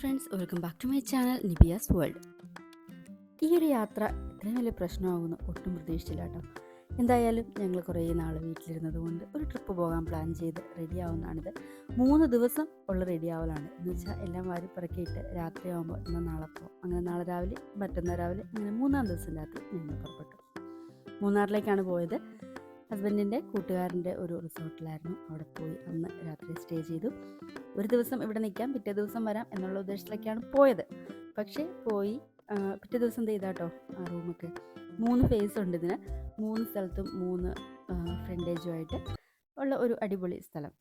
Friends welcome back to my channel Nibiya's world ഈ ഒരു യാത്ര ഇത്രയും വലിയ പ്രശ്നമാകുമെന്ന് ഒട്ടും പ്രതീക്ഷിച്ചില്ല കേട്ടോ. എന്തായാലും ഞങ്ങൾ കുറേ നാൾ വീട്ടിലിരുന്നത് കൊണ്ട് ഒരു ട്രിപ്പ് പോകാൻ പ്ലാൻ ചെയ്ത് റെഡി ആവുന്നതാണിത്. മൂന്ന് ദിവസം ഉള്ള റെഡി ആവലാണ്. എന്ന് വെച്ചാൽ എല്ലാം വാരി പിറക്കിയിട്ട് രാത്രിയാകുമ്പോൾ എന്നാൽ നാളെ പോകും അങ്ങനെ നാളെ രാവിലെ മറ്റന്നാൾ രാവിലെ അങ്ങനെ മൂന്നാം ദിവസം രാത്രി ഞങ്ങൾ പുറപ്പെട്ടു. മൂന്നാറിലേക്കാണ് പോയത്. ഹസ്ബൻഡിന്റെ കൂട്ടുകാരന്റെ ഒരു റിസോർട്ടിലായിരുന്നു അവിടെ പോയി അന്ന് രാത്രി സ്റ്റേ ചെയ്തു. ഒരു ദിവസം ഇവിടെ നിൽക്കാം പിറ്റേ ദിവസം വരാം എന്നുള്ള ഉദ്ദേശത്തിലൊക്കെയാണ് പോയത്. പക്ഷേ പോയി പിറ്റേ ദിവസം ചെയ്താട്ടോ ആ റൂമൊക്കെ. മൂന്ന് ഫേസ് ഉണ്ട് ഇതിന്. മൂന്ന് സ്ഥലത്തും മൂന്ന് ഫ്രണ്ടേജുമായിട്ട് ഉള്ള ഒരു അടിപൊളി സ്ഥലം.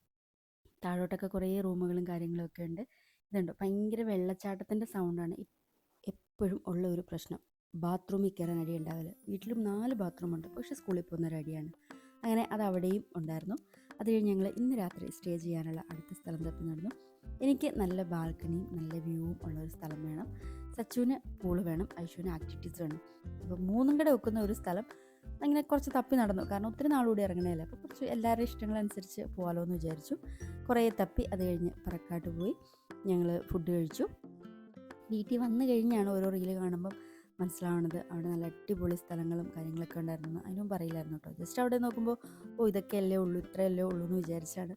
താഴോട്ടൊക്കെ കുറേ റൂമുകളും കാര്യങ്ങളും ഒക്കെ ഉണ്ട്. ഇതുണ്ട്. ഭയങ്കര വെള്ളച്ചാട്ടത്തിന്റെ സൗണ്ടാണ് എപ്പോഴും ഉള്ള ഒരു പ്രശ്നം. ബാത്റൂമിൽ കയറാൻ അടി ഉണ്ടാവില്ല വീട്ടിലും നാല് ബാത്റൂമുണ്ട് പക്ഷേ സ്കൂളിൽ പോകുന്ന ഒരു അടിയാണ്. അങ്ങനെ അത് അവിടെയും ഉണ്ടായിരുന്നു. അത് കഴിഞ്ഞ് ഞങ്ങൾ ഇന്ന് രാത്രി സ്റ്റേ ചെയ്യാനുള്ള അടുത്ത സ്ഥലം തപ്പി നടന്നു. എനിക്ക് നല്ല ബാൽക്കണിയും നല്ല വ്യൂവും ഉള്ള ഒരു സ്ഥലം വേണം. സച്ചുവിന് പൂൾ വേണം ഐശുവിന് ആക്ടിവിറ്റീസ് വേണം. അപ്പോൾ മൂന്നും കൂടെ വെക്കുന്ന ഒരു സ്ഥലം. അങ്ങനെ കുറച്ച് തപ്പി നടന്നു. കാരണം ഒത്തിരി നാളുകൂടി ഇറങ്ങണേല അപ്പോൾ കുറച്ച് എല്ലാവരുടെയും ഇഷ്ടങ്ങളനുസരിച്ച് പോകാലോ എന്ന് വിചാരിച്ചു. കുറേ തപ്പി അത് കഴിഞ്ഞ് പറക്കാട്ട് പോയി. ഞങ്ങൾ ഫുഡ് കഴിച്ചു. വീട്ടിൽ വന്നു കഴിഞ്ഞാണ് ഓരോ റീൽ കാണുമ്പം മനസ്സിലാവണത്. അവിടെ നല്ല അടിപൊളി സ്ഥലങ്ങളും കാര്യങ്ങളൊക്കെ ഉണ്ടായിരുന്നു അതിനും പറയില്ലായിരുന്നു കേട്ടോ. ജസ്റ്റ് അവിടെ നോക്കുമ്പോൾ ഓ ഇതൊക്കെയല്ലേ ഉള്ളൂ ഇത്രയല്ലേ ഉള്ളൂ എന്ന് വിചാരിച്ചാണ്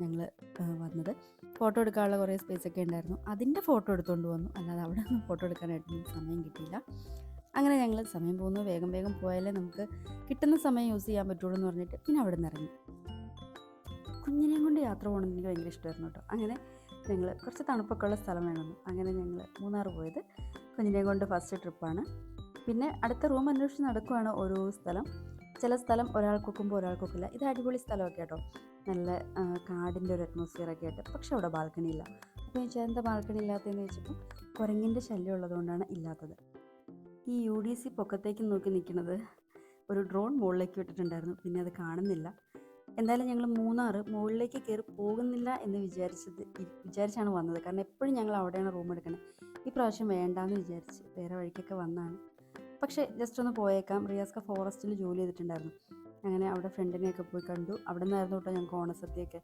ഞങ്ങൾ വന്നത്. ഫോട്ടോ എടുക്കാനുള്ള കുറേ സ്പേസ് ഒക്കെ ഉണ്ടായിരുന്നു. അതിന്റെ ഫോട്ടോ എടുത്തുകൊണ്ട് വന്നു. അല്ലാതെ അവിടെ ഒന്നും ഫോട്ടോ എടുക്കാനായിട്ടൊന്നും സമയം കിട്ടിയില്ല. അങ്ങനെ ഞങ്ങൾ സമയം പോകുന്നു. വേഗം വേഗം പോയാലേ നമുക്ക് കിട്ടുന്ന സമയം യൂസ് ചെയ്യാൻ പറ്റുള്ളൂ എന്ന് പറഞ്ഞിട്ട് പിന്നെ അവിടെ നിന്ന് ഇറങ്ങി. കുഞ്ഞിനെയും കൊണ്ട് യാത്ര പോകണമെന്ന് എനിക്ക് ഭയങ്കര ഇഷ്ടമായിരുന്നു കേട്ടോ. അങ്ങനെ ഞങ്ങൾ കുറച്ച് തണുപ്പൊക്കെ ഉള്ള സ്ഥലം വേണമെന്ന് അങ്ങനെ ഞങ്ങൾ മൂന്നാർ പോയത്. കുഞ്ഞിനെയും കൊണ്ട് ഫസ്റ്റ് ട്രിപ്പാണ്. പിന്നെ അടുത്ത റൂം അന്വേഷിച്ച് നടക്കുവാണ് ഓരോ സ്ഥലം. ചില സ്ഥലം ഒരാൾക്കൊക്കുമ്പോൾ ഒരാൾക്കൊക്കില്ല. ഇത് അടിപൊളി സ്ഥലമൊക്കെ കേട്ടോ നല്ല കാടിന്റെ ഒരു അറ്റ്മോസ്ഫിയർ ഒക്കെ ആയിട്ട്. പക്ഷേ അവിടെ ബാൽക്കണി ഇല്ല. അപ്പോൾ ചോദിച്ചാൽ എന്താ ബാൽക്കണി ഇല്ലാത്തതെന്ന് ചോദിച്ചപ്പോൾ കുരങ്ങിന്റെ ശല്യം ഉള്ളതുകൊണ്ടാണ് ഇല്ലാത്തത്. ഈ യു ഡി സി പൊക്കത്തേക്ക് നോക്കി നിൽക്കുന്നത് ഒരു ഡ്രോൺ മുകളിലേക്ക് വിട്ടിട്ടുണ്ടായിരുന്നു പിന്നെ അത് കാണുന്നില്ല. എന്തായാലും ഞങ്ങൾ മൂന്നാർ മുകളിലേക്ക് കയറി പോകുന്നില്ല എന്ന് വിചാരിച്ചത് വിചാരിച്ചാണ് വന്നത്. കാരണം എപ്പോഴും ഞങ്ങൾ അവിടെയാണ് റൂം എടുക്കുന്നത് ഈ പ്രാവശ്യം വേണ്ടാന്ന് വിചാരിച്ച് വേറെ വഴിക്കൊക്കെ വന്നാണ്. പക്ഷേ ജസ്റ്റ് ഒന്ന് പോയേക്കാം. റിയാസ്ക ഫോറസ്റ്റിൽ ജോലി ചെയ്തിട്ടുണ്ടായിരുന്നു. അങ്ങനെ അവിടെ ഫ്രണ്ടിനെയൊക്കെ പോയി കണ്ടു. അവിടെ നിന്നായിരുന്നു കേട്ടോ ഞങ്ങൾക്ക് ഓണസദ്യയൊക്കെ.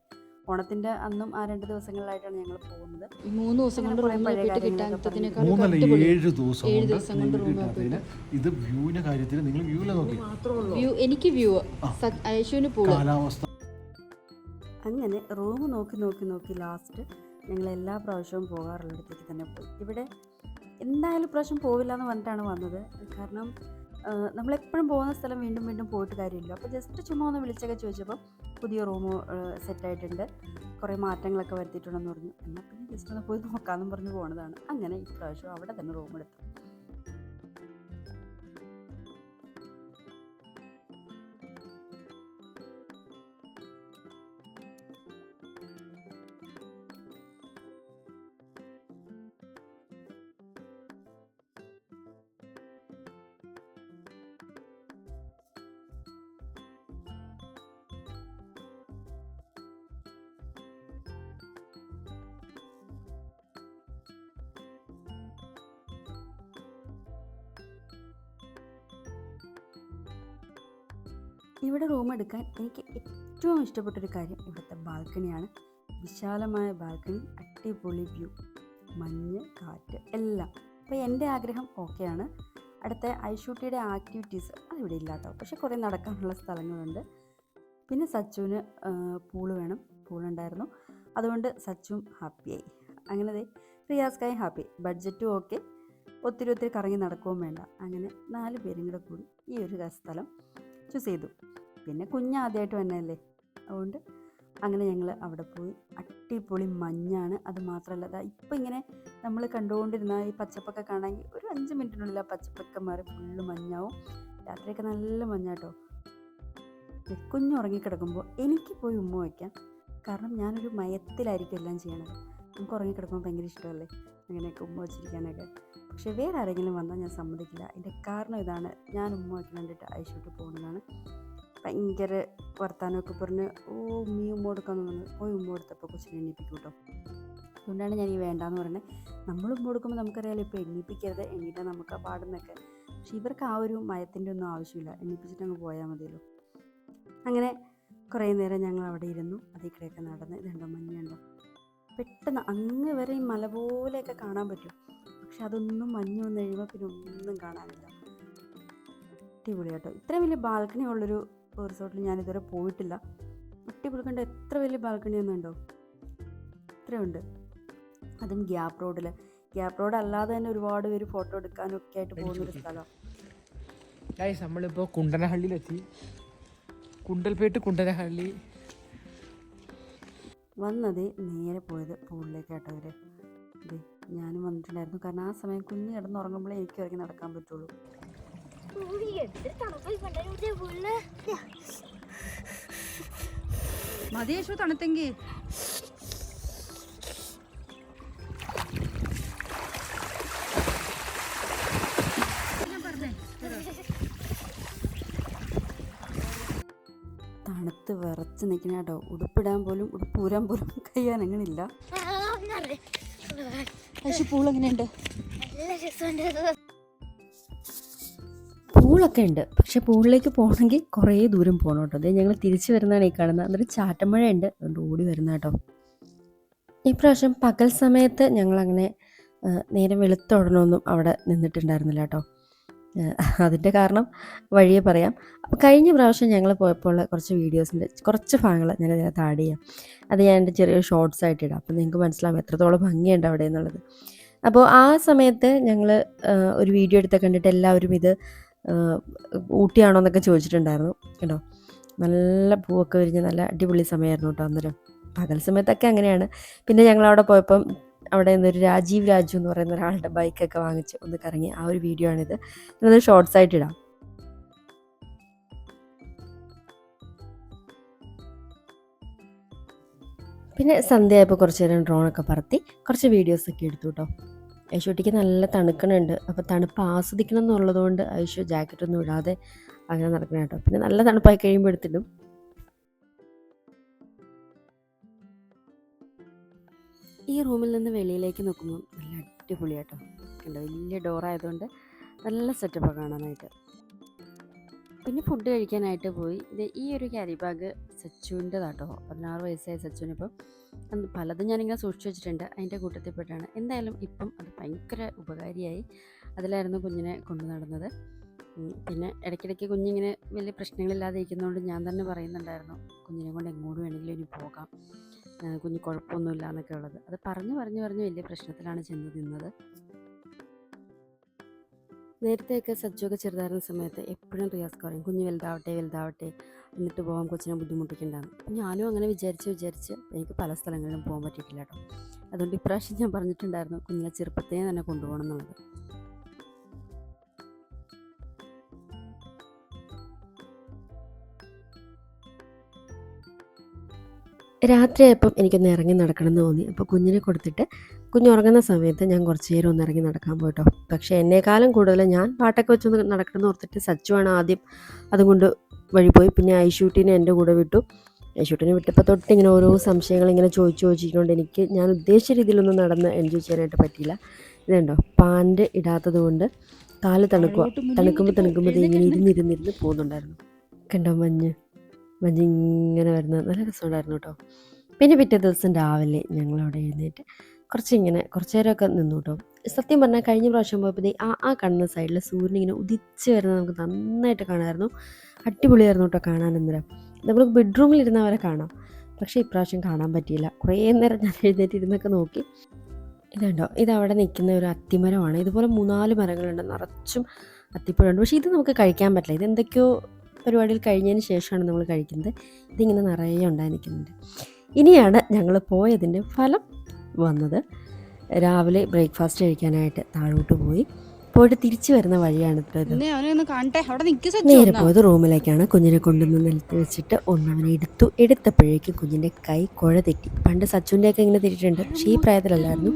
ഓണത്തിന്റെ അന്നും ആ രണ്ട് ദിവസങ്ങളിലായിട്ടാണ് ഞങ്ങൾ പോകുന്നത്. ഈ മൂന്ന് ദിവസം കൊണ്ട് ഏഴ് ദിവസം ഏഴ് കൊണ്ട് ദിവസം കൊണ്ട് ഇത് വ്യൂവിന്റെ കാര്യത്തിൽ നിങ്ങൾ വ്യൂവിലെ നോക്കി. വ്യൂ എനിക്ക് വ്യൂ. ഐശുവിന് കാലാവസ്ഥ. അങ്ങനെ റൂം നോക്കി നോക്കി നോക്കി ലാസ്റ്റ് ഞങ്ങൾ എല്ലാ പ്രാവശ്യവും പോകാറുള്ളിടത്തേക്ക് തന്നെ പോയി. ഇവിടെ എന്തായാലും പ്രാവശ്യം പോവില്ല എന്ന് പറഞ്ഞിട്ടാണ് വന്നത്. കാരണം നമ്മളെപ്പോഴും പോകുന്ന സ്ഥലം വീണ്ടും വീണ്ടും പോയിട്ട് കാര്യമില്ല. അപ്പോൾ ജസ്റ്റ് ചുമ്മാ ഒന്ന് വിളിച്ചൊക്കെ ചോദിച്ചപ്പോൾ പുതിയ റൂം സെറ്റായിട്ടുണ്ട് കുറേ മാറ്റങ്ങളൊക്കെ വരുത്തിയിട്ടുണ്ടെന്ന് പറഞ്ഞു. എന്നാൽ പിന്നെ ജസ്റ്റ് ഒന്ന് പോയി നോക്കാമെന്നും പറഞ്ഞ് പോണതാണ്. അങ്ങനെ ഇപ്രാവശ്യം അവിടെ തന്നെ റൂം എടുത്തു. ഇവിടെ റൂം എടുക്കാൻ എനിക്ക് ഏറ്റവും ഇഷ്ടപ്പെട്ടൊരു കാര്യം ഇവിടുത്തെ ബാൽക്കണിയാണ് വിശാലമായ ബാൽക്കണി അടിപൊളി വ്യൂ മഞ്ഞ് കാറ്റ് എല്ലാം. അപ്പോൾ എന്റെ ആഗ്രഹം ഓക്കെയാണ് അടുത്ത ഐഷൂട്ടിയുടെ ആക്ടിവിറ്റീസ് അതിവിടെ ഇല്ലാട്ടോ പക്ഷെ കുറേ നടക്കാനുള്ള സ്ഥലങ്ങളുണ്ട്. പിന്നെ സച്ചുവിന് പൂൾ വേണം. പൂളുണ്ടായിരുന്നു അതുകൊണ്ട് സച്ചുവും ഹാപ്പിയായി അങ്ങനെ റിയാസ്കായും ഹാപ്പി ബഡ്ജറ്റും ഓക്കെ ഒത്തിരി ഒത്തിരി കറങ്ങി നടക്കുകയും വേണ്ട. അങ്ങനെ നാല് പേരും കൂടെ കൂടി ഈ ഒരു സ്ഥലം ചൂസ് ചെയ്തു. പിന്നെ കുഞ്ഞ് ആദ്യമായിട്ട് തന്നെയല്ലേ അതുകൊണ്ട് അങ്ങനെ ഞങ്ങൾ അവിടെ പോയി. അടിപൊളി മഞ്ഞാണ്. അത് മാത്രമല്ല അതാ ഇപ്പം ഇങ്ങനെ നമ്മൾ കണ്ടുകൊണ്ടിരുന്ന ഈ പച്ചപ്പൊക്കെ കാണാമെങ്കിൽ ഒരു അഞ്ച് മിനിറ്റിനുള്ളിൽ ആ പച്ചപ്പൊക്കെ മാറി ഫുള്ള് മഞ്ഞാവും. രാത്രിയൊക്കെ നല്ല മഞ്ഞാട്ടോ കുഞ്ഞ് ഉറങ്ങിക്കിടക്കുമ്പോൾ എനിക്ക് പോയി ഉമ്മ വയ്ക്കാം. കാരണം ഞാനൊരു മയത്തിലായിരിക്കും എല്ലാം ചെയ്യണത്. നമുക്ക് ഉറങ്ങിക്കിടക്കുമ്പോൾ ഭയങ്കര ഇഷ്ടമല്ലേ? അങ്ങനെയൊക്കെ ഉമ്മ വെച്ചിരിക്കാനൊക്കെ. പക്ഷേ വേറെ ആരെങ്കിലും വന്നാൽ ഞാൻ സമ്മതിക്കില്ല. അതിന്റെ കാരണം ഇതാണ്. ഞാൻ ഉമ്മ വയ്ക്കാൻ വേണ്ടിയിട്ട് ഐശോട്ട് പോകുന്നതാണ് ഭയങ്കര വർത്താനമൊക്കെ പറഞ്ഞ് ഓ ഉമ്മീ ഉമ്മ കൊടുക്കാന്ന് പറഞ്ഞു പോയി ഉമ്മ കൊടുത്തപ്പോൾ കൊച്ചിനെ എണ്ണീപ്പിക്കും കേട്ടോ അതുകൊണ്ടാണ് ഞാൻ ഈ വേണ്ടാന്ന് പറയുന്നത്. നമ്മൾ ഉമ്മ കൊടുക്കുമ്പോൾ നമുക്കറിയാലോ ഇപ്പോൾ എണ്ണീപ്പിക്കരുത് എണ്ണീറ്റാൽ നമുക്ക് ആ പാടുന്നൊക്കെ. പക്ഷെ ഇവർക്ക് ആ ഒരു മയത്തിന്റെ ഒന്നും ആവശ്യമില്ല. എണ്ണീപ്പിച്ചിട്ട് അങ്ങ് പോയാൽ മതിയല്ലോ. അങ്ങനെ കുറേ നേരം ഞങ്ങൾ അവിടെ ഇരുന്നു. അതിൽ കൂടെയൊക്കെ നടന്ന് ഇതുണ്ടോ മഞ്ഞുണ്ടോ? പെട്ടെന്ന് അങ്ങ് വരെ ഈ മല പോലെയൊക്കെ കാണാൻ പറ്റും. പക്ഷെ അതൊന്നും മഞ്ഞ് വന്ന് കഴിയുമ്പോൾ പിന്നെ ഒന്നും കാണാനില്ല. അടിപൊളി കേട്ടോ. ഇത്രയും വലിയ ബാൽക്കണി ഉള്ളൊരു റിസോർട്ടിൽ ഞാൻ ഇതുവരെ പോയിട്ടില്ല. അടിപൊളി കണ്ട? എത്ര വലിയ ബാൽക്കണി ഒന്നുണ്ടോ ഇത്രയുണ്ട് അതും ഗ്യാപ്പ് റോഡിൽ ഗ്യാപ്പ് റോഡ് അല്ലാതെ തന്നെ ഒരുപാട് പേര് ഫോട്ടോ എടുക്കാനും ഒക്കെ ആയിട്ട് പോകുന്നൊരു സ്ഥലമാണ് നമ്മളിപ്പോൾ കുണ്ടനഹള്ളിയിലെത്തി. കുണ്ടൽപേട്ട് കുണ്ടനഹള്ളി. വന്നത് നേരെ പോയത് പൂളിലേക്ക് കേട്ടോ ഇത് ഞാനും വന്നിട്ടുണ്ടായിരുന്നു. കാരണം ആ സമയം കുഞ്ഞ് കിടന്നുറങ്ങുമ്പോഴേ എനിക്ക് ഇറങ്ങി നടക്കാൻ പറ്റുള്ളൂ. മതിയേശു തണുത്തെങ്കിൽ വിറച്ച് നിൽക്കണ കേട്ടോ ഉടുപ്പിടാൻ പോലും ഉടുപ്പ് ഊരാൻ പോലും കയ്യാനങ്ങനില്ല അങ്ങനെ പൂൾ എങ്ങനെയുണ്ട് പൂളൊക്കെ ഉണ്ട്. പക്ഷെ പൂളിലേക്ക് പോകണമെങ്കിൽ കുറേ ദൂരം പോകണം കേട്ടോ. അതെ ഞങ്ങൾ തിരിച്ചു വരുന്നതാണ് ഈ കാണുന്നത്. അന്നൊരു ചാറ്റമഴ ഉണ്ട് അതുകൊണ്ട് ഓടി വരുന്ന കേട്ടോ. ഇപ്രാവശ്യം പകൽ സമയത്ത് ഞങ്ങളങ്ങനെ നേരം വെളുത്തോടണമൊന്നും അവിടെ നിന്നിട്ടുണ്ടായിരുന്നില്ല കേട്ടോ. അതിന്റെ കാരണം വഴിയെ പറയാം. അപ്പോൾ കഴിഞ്ഞ പ്രാവശ്യം ഞങ്ങൾ പോയപ്പോൾ കുറച്ച് വീഡിയോസിന്റെ കുറച്ച് ഭാഗങ്ങൾ ഞാൻ ഇതിനകത്ത് ആഡ് ചെയ്യാം. അത് ഞാൻ എന്റെ ചെറിയ ഷോർട്ട്സ് ആയിട്ട് ഇടാം. അപ്പോൾ നിങ്ങൾക്ക് മനസ്സിലാവും എത്രത്തോളം ഭംഗിയുണ്ട് അവിടെ എന്നുള്ളത്. അപ്പോൾ ആ സമയത്ത് ഞങ്ങൾ ഒരു വീഡിയോ എടുത്ത കണ്ടിട്ട് എല്ലാവരും ഇത് ഊട്ടിയാണോ എന്നൊക്കെ ചോദിച്ചിട്ടുണ്ടായിരുന്നു കേട്ടോ. നല്ല പൂവൊക്കെ വിരിഞ്ഞ് നല്ല അടിപൊളി സമയമായിരുന്നു കേട്ടോ അന്നേരം. പകൽ സമയത്തൊക്കെ അങ്ങനെയാണ്. പിന്നെ ഞങ്ങൾ അവിടെ പോയപ്പം അവിടെ നിന്നൊരു രാജീവ് രാജു എന്ന് പറയുന്ന ഒരാളുടെ ബൈക്കൊക്കെ വാങ്ങിച്ച് ഒന്ന് കറങ്ങി. ആ ഒരു വീഡിയോ ആണിത്. ഞാനത് ഷോർട്സ് ആയിട്ട് ഇടാം. പിന്നെ സന്ധ്യയായപ്പോൾ കുറച്ച് നേരം ഡ്രോണൊക്കെ പറത്തി കുറച്ച് വീഡിയോസൊക്കെ എടുത്തു കേട്ടോ ഐശോട്ടിക്ക് നല്ല തണുക്കണുണ്ട്. അപ്പോൾ തണുപ്പ് ആസ്വദിക്കണം എന്നുള്ളതുകൊണ്ട് ഐശോ ജാക്കറ്റൊന്നും ഇടാതെ അങ്ങനെ നടക്കണം കേട്ടോ. പിന്നെ നല്ല തണുപ്പായി കഴിയുമ്പോൾ എടുത്തിടും. ഈ റൂമിൽ നിന്ന് വെളിയിലേക്ക് നോക്കുമ്പോൾ നല്ല അടിപൊളിയാട്ടോ കണ്ടോ? വലിയ ഡോറായതുകൊണ്ട് നല്ല സെറ്റപ്പാണ് കാണാനായിട്ട്. പിന്നെ ഫുഡ് കഴിക്കാനായിട്ട് പോയി. ഇത് ഈ ഒരു ക്യാരി ബാഗ് സച്ചുവിന്റെതാട്ടോ. പതിനാറ് വയസ്സായ സച്ചുവിനിപ്പം പലതും ഞാനിങ്ങനെ സൂക്ഷിച്ചു വെച്ചിട്ടുണ്ട്. അതിന്റെ കൂട്ടത്തിൽപ്പെട്ടാണ്. എന്തായാലും ഇപ്പം അത് ഭയങ്കര ഉപകാരിയായി. അതിലായിരുന്നു കുഞ്ഞിനെ കൊണ്ടു നടന്നത്. പിന്നെ ഇടയ്ക്കിടയ്ക്ക് കുഞ്ഞിങ്ങനെ വലിയ പ്രശ്നങ്ങളില്ലാതെ ഇരിക്കുന്നതുകൊണ്ട് ഞാൻ തന്നെ പറയുന്നുണ്ടായിരുന്നു കുഞ്ഞിനെ കൊണ്ട് എങ്ങോട്ട് വേണമെങ്കിലും ഇനി പോകാം. കുഞ്ഞ് കുഴപ്പമൊന്നുമില്ല എന്നൊക്കെ ഉള്ളത്. അത് പറഞ്ഞു പറഞ്ഞു പറഞ്ഞു വലിയ പ്രശ്നത്തിലാണ് ചെന്ന് നിന്നത്. നേരത്തെയൊക്കെ സജ്ജൊക്കെ ചെറുതായിരുന്ന സമയത്ത് എപ്പോഴും റിയാസ് പറയും കുഞ്ഞ് വലുതാവട്ടെ വലുതാവട്ടെ എന്നിട്ട് പോകാൻ കൊച്ചിനെ ബുദ്ധിമുട്ടിക്കണ്ടാന്ന്. അപ്പം ഞാനും അങ്ങനെ വിചാരിച്ച് വിചാരിച്ച് എനിക്ക് പല സ്ഥലങ്ങളിലും പോകാൻ പറ്റിയിട്ടില്ല കേട്ടോ. അതുകൊണ്ട് ഇപ്രാവശ്യം ഞാൻ പറഞ്ഞിട്ടുണ്ടായിരുന്നു കുഞ്ഞിനെ ചെറുപ്പത്തിനെ തന്നെ കൊണ്ടുപോകണം എന്നുള്ളത്. രാത്രിയായപ്പം എനിക്കൊന്ന് ഇറങ്ങി നടക്കണം എന്ന് തോന്നി. അപ്പോൾ കുഞ്ഞിനെ കൊടുത്തിട്ട് കുഞ്ഞുറങ്ങുന്ന സമയത്ത് ഞാൻ കുറച്ച് നേരം ഒന്ന് ഇറങ്ങി നടക്കാൻ പോയിട്ടോ. പക്ഷേ എന്നെക്കാളും കൂടുതൽ ഞാൻ പാട്ടൊക്കെ വെച്ചൊന്ന് നടക്കണം എന്ന് ഓർത്തിട്ട് സച്ചുവാണ് ആദ്യം അതുകൊണ്ട് വഴി പോയി. പിന്നെ ഐഷൂട്ടിനെ എന്റെ കൂടെ വിട്ടു. ഐഷൂട്ടിനെ വിട്ടപ്പോൾ തൊട്ട് ഇങ്ങനെ ഓരോ സംശയങ്ങൾ ഇങ്ങനെ ചോദിച്ചു ചോദിച്ചിട്ടുണ്ട് എനിക്ക് ഞാൻ ഉദ്ദേശിച്ച രീതിയിലൊന്നും നടന്ന് എൻജോയ് ചെയ്യാനായിട്ട് പറ്റിയില്ല. ഇതുണ്ടോ? പാന്റ് ഇടാത്തത് കൊണ്ട് കാൽ തണുക്കുക തണുക്കുമ്പോൾ തണുക്കുമ്പോൾ ഇങ്ങനെ ഇരുന്നിരുന്നിരുന്ന് പോകുന്നുണ്ടായിരുന്നു. കണ്ടോ മഞ്ഞ്? മഞ്ഞ് ഇങ്ങനെ വരുന്നത് നല്ല രസമുണ്ടായിരുന്നു കേട്ടോ പിന്നെ പിറ്റേ ദിവസം രാവിലെ ഞങ്ങളവിടെ എഴുന്നേറ്റ് കുറച്ച് ഇങ്ങനെ കുറച്ച് നേരമൊക്കെ നിന്നു കേട്ടോ സത്യം പറഞ്ഞാൽ കഴിഞ്ഞ പ്രാവശ്യം പോയപ്പോൾ ആ ആ കാണുന്ന സൈഡിൽ സൂര്യൻ ഇങ്ങനെ ഉദിച്ച് വരുന്നത് നമുക്ക് നന്നായിട്ട് കാണാമായിരുന്നു അടിപൊളിയായിരുന്നു കേട്ടോ കാണാൻ അന്നേരം. നമ്മൾ ബെഡ്റൂമിൽ ഇരുന്നവരെ കാണാം. പക്ഷേ ഇപ്രാവശ്യം കാണാൻ പറ്റിയില്ല. കുറേ നേരം ഞാൻ എഴുന്നേറ്റ് ഇരുന്നൊക്കെ നോക്കി. ഇതുണ്ടോ? ഇത് അവിടെ നിൽക്കുന്ന ഒരു അത്തിമരമാണ്. ഇതുപോലെ മൂന്നാൽ മരങ്ങളുണ്ട്. നിറച്ചും അത്തിപ്പഴമുണ്ട്. പക്ഷേ ഇത് നമുക്ക് കഴിക്കാൻ പറ്റില്ല. ഇത് എന്തൊക്കെയോ പരിപാടിയിൽ കഴിഞ്ഞതിന് ശേഷമാണ് നമ്മൾ കഴിക്കുന്നത്. ഇതിങ്ങനെ നിറയെ ഉണ്ടായി നിൽക്കുന്നുണ്ട് ഇനിയാണ് ഞങ്ങൾ പോയതിന്റെ ഫലം വന്നത്. രാവിലെ ബ്രേക്ക്ഫാസ്റ്റ് കഴിക്കാനായിട്ട് താഴോട്ട് പോയി. പോയിട്ട് തിരിച്ചു വരുന്ന വഴിയാണ് നേരെ പോയത് റൂമിലേക്കാണ്. കുഞ്ഞിനെ കൊണ്ടുവന്ന് നിലത്ത് വെച്ചിട്ട് ഒന്നവനെ എടുത്തു. എടുത്തപ്പോഴേക്കും കുഞ്ഞിന്റെ കൈ കുഴ തെറ്റി. പണ്ട് സച്ചുവിന്റെയൊക്കെ ഇങ്ങനെ തിരിച്ചിട്ടുണ്ട് പക്ഷേ ഈ പ്രായത്തിലല്ലായിരുന്നു.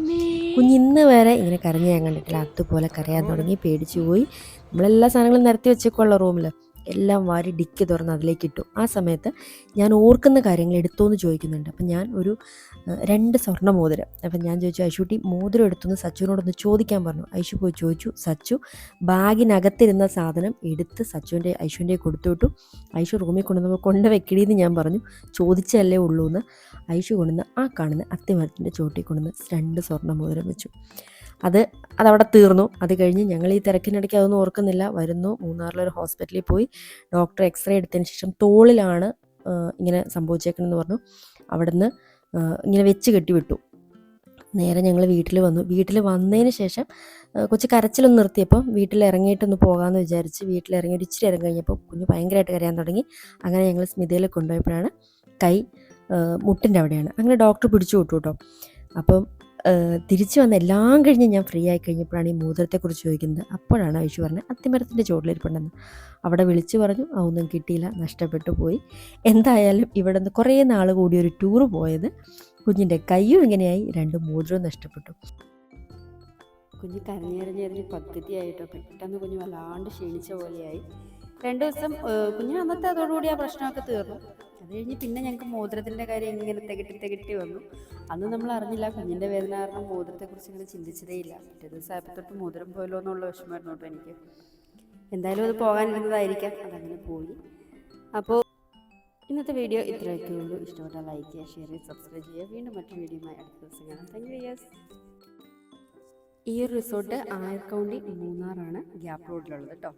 കുഞ്ഞിന്ന് വരെ ഇങ്ങനെ കരഞ്ഞ് ഞാൻ കണ്ടിട്ടില്ല. അതുപോലെ കരയാൻ തുടങ്ങി പേടിച്ചു പോയി. നമ്മളെല്ലാ സാധനങ്ങളും നിരത്തി വെച്ചേക്കുള്ള റൂമിൽ എല്ലാം വാരി ഡിക്കി തുറന്ന് അതിലേക്ക് ഇട്ടു. ആ സമയത്ത് ഞാൻ ഓർക്കുന്ന കാര്യങ്ങൾ എടുത്തോന്ന് ചോദിക്കുന്നുണ്ട്. അപ്പം ഞാൻ ഒരു രണ്ട് സ്വർണ മോതിരം. അപ്പം ഞാൻ ചോദിച്ചു ഐശുട്ടി മോതിരം എടുത്തുനിന്ന് സച്ചുവിനോടൊന്ന് ചോദിക്കാൻ പറഞ്ഞു. ഐശു പോയി ചോദിച്ചു സച്ചു ബാഗിനകത്തിരുന്ന സാധനം എടുത്ത് സച്ചുവിന്റെ ഐശുവിന്റെ കൊടുത്തു വിട്ടു. ഐശു റൂമിൽ കൊണ്ടുവന്ന് കൊണ്ട് വെക്കടിയെന്ന് ഞാൻ പറഞ്ഞു. ചോദിച്ചല്ലേ ഉള്ളൂ എന്ന് ഐശു കൊണ്ടുവന്ന് ആ കാണുന്ന അത്തിമരത്തിന്റെ ചോട്ടിൽ കൊണ്ടുവന്ന് രണ്ട് സ്വർണ മോതിരം വെച്ചു. അത് അതവിടെ തീർന്നു. അത് കഴിഞ്ഞ് ഞങ്ങൾ ഈ തിരക്കിനിടയ്ക്ക് അതൊന്നും ഓർക്കുന്നില്ല. വരുന്നു. മൂന്നാറിലൊരു ഹോസ്പിറ്റലിൽ പോയി. ഡോക്ടർ എക്സ്റേ എടുത്തതിന് ശേഷം തോളിലാണ് ഇങ്ങനെ സംഭവിച്ചേക്കണമെന്ന് പറഞ്ഞു. അവിടുന്ന് ഇങ്ങനെ വെച്ച് കെട്ടിവിട്ടു നേരെ ഞങ്ങൾ വീട്ടിൽ വന്നു. വീട്ടിൽ വന്നതിന് ശേഷം കൊച്ചു കരച്ചിലൊന്ന് നിർത്തിയപ്പോൾ വീട്ടിൽ ഇറങ്ങിയിട്ടൊന്ന് പോകാമെന്ന് വിചാരിച്ച് വീട്ടിൽ ഇറങ്ങി ഒരു ഇച്ചിരി ഇറങ്ങി കഴിഞ്ഞപ്പോൾ കുഞ്ഞ് ഭയങ്കരമായിട്ട് കരയാൻ തുടങ്ങി. അങ്ങനെ ഞങ്ങൾ സ്മിതയിൽ കൊണ്ടുപോയപ്പോഴാണ് കൈ മുട്ടിന്റെ അവിടെയാണ്. അങ്ങനെ ഡോക്ടർ പിടിച്ചു വിട്ടു കേട്ടോ. അപ്പം തിരിച്ചു വന്ന് എല്ലാം കഴിഞ്ഞ് ഞാൻ ഫ്രീ ആയി കഴിഞ്ഞപ്പോഴാണ് ഈ മോതിരത്തെക്കുറിച്ച് ചോദിക്കുന്നത്. അപ്പോഴാണ് ഐഷു പറഞ്ഞത് അത്തിമരത്തിന്റെ ചുവട്ടിലിരിപ്പുണ്ടെന്ന്. അവിടെ വിളിച്ചു പറഞ്ഞു ഒന്നും കിട്ടിയില്ല നഷ്ടപ്പെട്ടു പോയി. എന്തായാലും ഇവിടെ നിന്ന് കുറേ നാൾ കൂടി ഒരു ടൂർ പോയത് കുഞ്ഞിന്റെ കയ്യും ഇങ്ങനെയായി രണ്ട് മോതിരവും നഷ്ടപ്പെട്ടു. കുഞ്ഞ് കരഞ്ഞെറിഞ്ഞെറിഞ്ഞ് പകുതിയായിട്ടോ പെട്ടെന്ന് കുഞ്ഞ് വല്ലാണ്ട് ക്ഷീണിച്ച പോലെയായി. രണ്ട് ദിവസം കുഞ്ഞിന് അന്നത്തെ അതോടുകൂടി ആ പ്രശ്നമൊക്കെ തീർന്നു. കഴിഞ്ഞ് പിന്നെ ഞങ്ങൾക്ക് മോതിരത്തിന്റെ കാര്യം ഇങ്ങനെ തികട്ടി തികട്ടി വന്നു. അന്ന് നമ്മൾ അറിഞ്ഞില്ല കുഞ്ഞിന്റെ വേദന കാരണം മോതിരത്തെക്കുറിച്ച് ഇങ്ങനെ ചിന്തിച്ചതേ ഇല്ല. മറ്റേ ദിവസം തൊട്ട് മോതിരം പോയല്ലോ എന്നുള്ള വിഷമമായിരുന്നു കേട്ടോ എനിക്ക്. എന്തായാലും അത് പോകാനിരുന്നതായിരിക്കാം. അതങ്ങനെ പോയി. അപ്പോൾ ഇന്നത്തെ വീഡിയോ ഇത്രയൊക്കെ ഉള്ളൂ. ഇഷ്ടപ്പെട്ടാൽ ലൈക്ക് ചെയ്യുക ഷെയർ ചെയ്യുക സബ്സ്ക്രൈബ് ചെയ്യുക. വീണ്ടും മറ്റൊരു വീഡിയോയുമായി അടുത്ത ദിവസം കാണാം. താങ്ക് യു യെസ് ഈ ഒരു റിസോർട്ട് ആയർക്കൗണ്ടി മൂന്നാറാണ് ഗ്യാപ് റോഡിലുള്ളത് കേട്ടോ.